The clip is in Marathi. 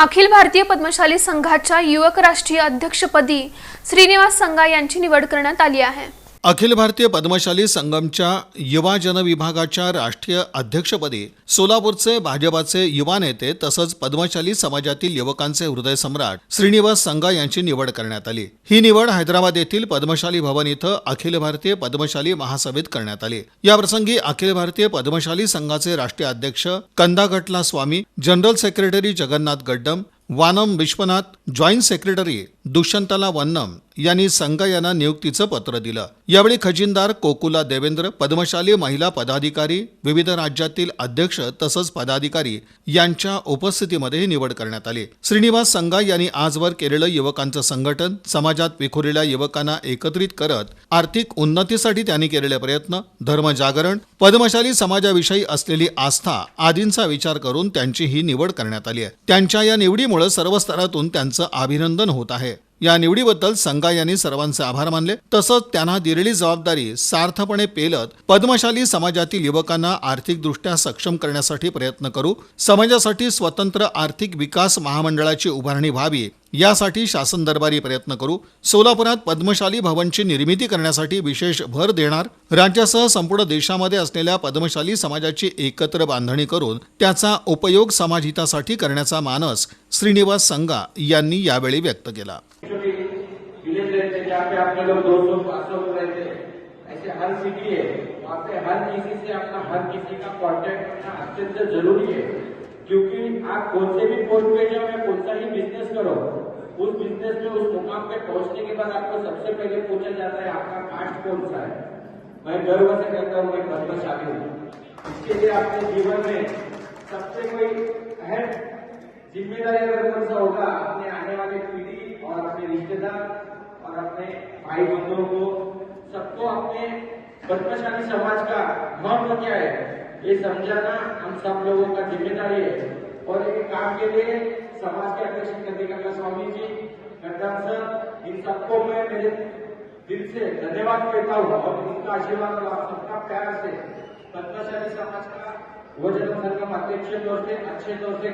अखिल भारतीय पद्मशाली संघाच्या युवक राष्ट्रीय अध्यक्षपदी श्रीनिवास संगा यांची निवड करण्यात आली आहे. अखिल भारतीय पद्मशाली संगमच्या युवा जनविभागाच्या राष्ट्रीय अध्यक्षपदी सोलापूरचे भाजपाचे युवा नेते तसंच पद्मशाली समाजातील युवकांचे हृदय सम्राट श्रीनिवास संगा यांची निवड करण्यात आली. ही निवड हैदराबाद येथील पद्मशाली भवन इथं अखिल भारतीय पद्मशाली महासभेत करण्यात आली. याप्रसंगी अखिल भारतीय पद्मशाली संघाचे राष्ट्रीय अध्यक्ष Kanda Gatla Swamy general secretary Jagannath Gaddam Vanam Vishwanath joint secretary दुष्यंतला Vannam यांनी संघ यांना नियुक्तीचं पत्र दिलं. यावेळी खजिनदार कोकुला देवेंद्र पद्मशाली महिला पदाधिकारी विविध राज्यातील अध्यक्ष तसंच पदाधिकारी यांच्या उपस्थितीमध्ये ही निवड करण्यात आली. श्रीनिवास संघा यांनी आजवर केलेलं युवकांचं संघटन समाजात विखुरलेल्या युवकांना एकत्रित करत आर्थिक उन्नतीसाठी त्यांनी केलेले प्रयत्न धर्मजागरण पद्मशाली समाजाविषयी असलेली आस्था आदींचा विचार करून त्यांची ही निवड करण्यात आली आहे. त्यांच्या या निवडीमुळे सर्व स्तरातून त्यांचं अभिनंदन होत आहे. या निवडीबद्दल संघा यांनी सर्वांचे आभार मानले. तसंच त्यांना दिलेली जबाबदारी सार्थपणे पेलत पद्मशाली समाजातील युवकांना आर्थिकदृष्ट्या सक्षम करण्यासाठी प्रयत्न करू समाजासाठी स्वतंत्र आर्थिक विकास महामंडळाची उभारणी व्हावी यासाठी शासन दरबारी प्रयत्न करू. सोलापुरात पद्मशाली भवनची निर्मिती करण्यासाठी विशेष भर देणार. राज्यासह संपूर्ण देशामध्ये असलेल्या पद्मशाली समाजाची एकत्र बांधणी करून त्याचा उपयोग समाजहितासाठी करण्याचा मानस श्रीनिवास संगा यांनी यावेळी व्यक्त केला. हर हर किसी से अपना हर किसी का कांटेक्ट करना अत्यंत जरूरी है। क्योंकि आप कौन से भी पोस्ट पे जाओ या कौन सा ही बिज़नेस करो, उस बिज़नेस में उस मुकाम पे पहुँचने के बाद आपको सबसे पहले पूछा जाता है, आपका कास्ट कौन सा है? मैं गर्व से कहता हूँ, मैं पद्मशाली हूँ। इसके लिए आपके जीवन में सबसे कोई अहम ज़िम्मेदारी अगर कौन सा होगा, अपने आने वाली पीढ़ी और अपने रिश्तेदार और अपने भाई बंधुओं को पद्मशाली समाज का महत्व क्या है? ये समझाना हम सब लोगों का ज़िम्मेदारी है। और ये काम के लिए समाज के अध्यक्ष कंदिका स्वामी जी गद्दार सर, इन सबको मैं मेरे दिल से धन्यवाद कहता हूँ और इनका आशीर्वाद और आप सबका प्यार से पद्मशाली समाज का वज़न संगम अध्यक्ष तौर से, अच्छे तौर से